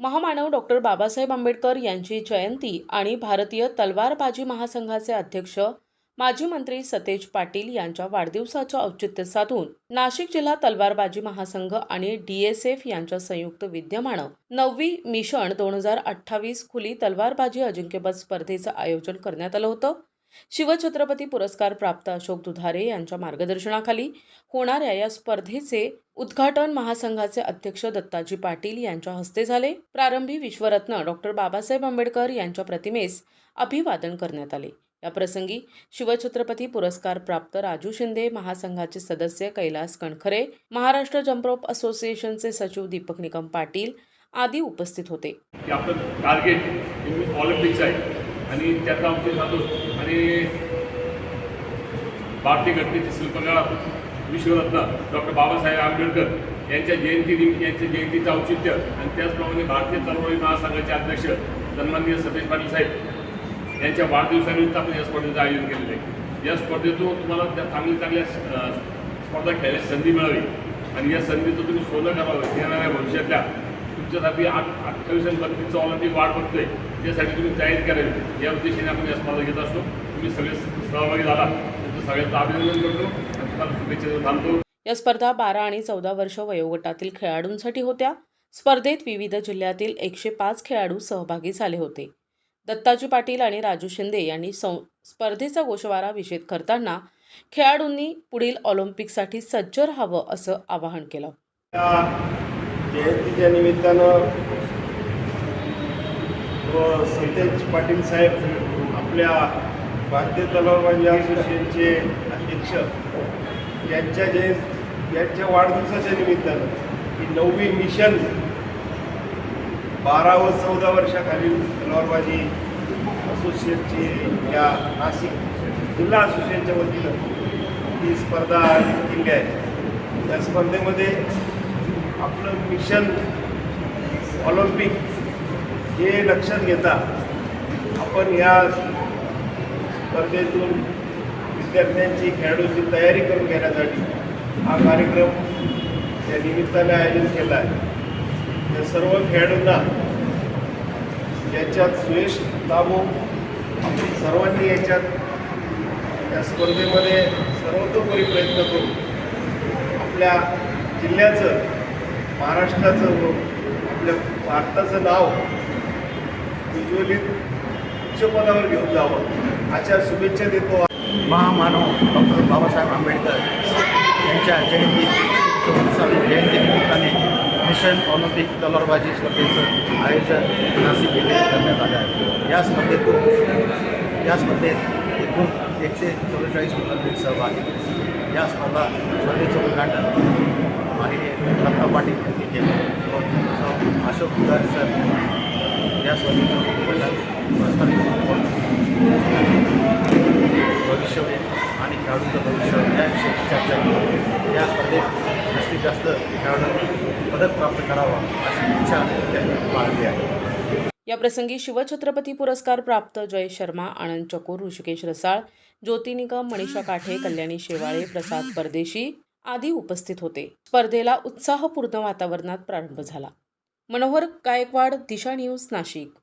महामानव डॉक्टर बाबासाहेब आंबेडकर यांची जयंती आणि भारतीय तलवारबाजी महासंघाचे अध्यक्ष माजी मंत्री सतेज पाटील यांच्या वाढदिवसाचं औचित्य साधून नाशिक जिल्हा तलवारबाजी महासंघ आणि डीएसएफ यांच्या संयुक्त विद्यमानं नववी मिशन दोन हजार अठ्ठावीस खुली तलवारबाजी अजिंक्यपद स्पर्धेचं आयोजन करण्यात आलं होतं. शिवछत्रपती पुरस्कार प्राप्त अशोक दुधारे यांच्या मार्गदर्शनाखाली होणाऱ्या या स्पर्धेचे उद्घाटन महासंघाचे अध्यक्ष दत्ताजी पाटील यांच्या हस्ते झाले. प्रारंभी विश्वरत्न डॉक्टर बाबासाहेब आंबेडकर यांच्या प्रतिमेस अभिवादन करण्यात आले. या प्रसंगी शिवछत्रपती पुरस्कार प्राप्त राजू शिंदे महासंघाचे सदस्य कैलास कणखरे महाराष्ट्र जम्प्रोप असोसिएशनचे सचिव दीपक निकम पाटील आदी उपस्थित होते. टार्गेट ऑलिम्पिक्स आहे. आणि त्याचा आमचे जातो आणि भारतीय घटनेचे शिल्पकार विश्वरत्न डॉक्टर बाबासाहेब आंबेडकर यांच्या जयंतीनिमित्त यांच्या जयंतीचं औचित्य आणि त्याचप्रमाणे भारतीय तलवारी महासंघाचे अध्यक्ष सन्माननीय सतेज पाटील साहेब यांच्या वाढदिवसानिमित्त आपण या स्पर्धेचं आयोजन केलेलं आहे. या स्पर्धेतून तुम्हाला त्या चांगल्या चांगल्या स्पर्धा खेळण्याची संधी मिळावी. आणि या संधीचं तुम्ही सोनं करावं येणाऱ्या भविष्यातल्या तुमच्यासाठी आठ अठ्ठावीस आणि बत्तीसचं ऑलिम्पिक वाट बघतोय त्यासाठी तुम्ही तयारी करावी या उद्देशाने आपण या स्पर्धा घेत असतो. तुम्ही सगळे सहभागी झाला. तुमचं सगळ्यांचं अभिनंदन करतो आणि तुम्हाला शुभेच्छा थांबतो. या स्पर्धा बारा आणि चौदा वर्ष वयोगटातील खेळाडूंसाठी होत्या. स्पर्धेत विविध जिल्ह्यातील एकशे पाच खेळाडू सहभागी झाले होते. दत्ताजी पाटील आणि राजू शिंदे यांनी सं स्पर्धेचा गोषवारा विषेद करताना खेळाडूंनी पुढील ऑलिम्पिकसाठी सज्ज राहावं असं आवाहन केलं. जयंतीच्या निमित्तानं व सतेज पाटील साहेब आपल्या भारतीय तलावबाजी असोसिएशनचे अध्यक्ष यांच्या जयंत यांच्या वाढदिवसाच्या निमित्तानं ही नववी मिशन बारा व चौदा वर्षाखालील तलवारबाजी असोसिएशनची या नाशिक जिल्हा असोसिएशनच्या वतीनं ही स्पर्धा आयोजित केली आहे. त्या स्पर्धेमध्ये आपलं मिशन ऑलिम्पिक हे लक्षात घेता आपण या स्पर्धेतून विद्यार्थ्यांची खेळाडूंची तयारी करून घेण्यासाठी हा कार्यक्रम या निमित्ताने आयोजित केला आहे. त्या सर्व खेळाडूंना याच्यात सुयश दाबो आपण सर्वांनी याच्यात या स्पर्धेमध्ये सर्वतोपरी प्रयत्न करू आपल्या जिल्ह्याचं महाराष्ट्राचं आपल्या भारताचं नाव उज्ज्वलित उच्चपदावर घेऊन जावं. अशा शुभेच्छा देतो. महामानव डॉक्टर बाबासाहेब आंबेडकर यांच्या जयंती जयंतीनिमित्ताने मिशन ऑलिम्पिक तलवारबाजी स्पर्धेचं आयोजन नाशिक येथे करण्यात आलं आहे. या स्पर्धेतून या स्पर्धेत एकूण एकशे चव्वेचाळीस मुलांनी सहभागी. या स्पर्धा स्पर्धेचं उद्घाटन आणि दत्ता पाटील यांनी केलं अशोक कुदार सर या स्पर्धेचं भविष्य आणि खेळाडूंचं भविष्य याविषयी चर्चा केली. या स्पर्धेत जास्तीत जास्त खेळाडूंनी पदक प्राप्त करावा अशी इच्छा त्यांनी बाळगली आहे. या प्रसंगी शिवछत्रपती पुरस्कार प्राप्त जय शर्मा आनंद चकोर ऋषिकेश रसाळ ज्योती निकम मनीषा काठे कल्याणी शेवाळे प्रसाद परदेशी आदी उपस्थित होते. स्पर्धेला उत्साहपूर्ण वातावरणात प्रारंभ झाला. मनोहर गायकवाड दिशा न्यूज नाशिक.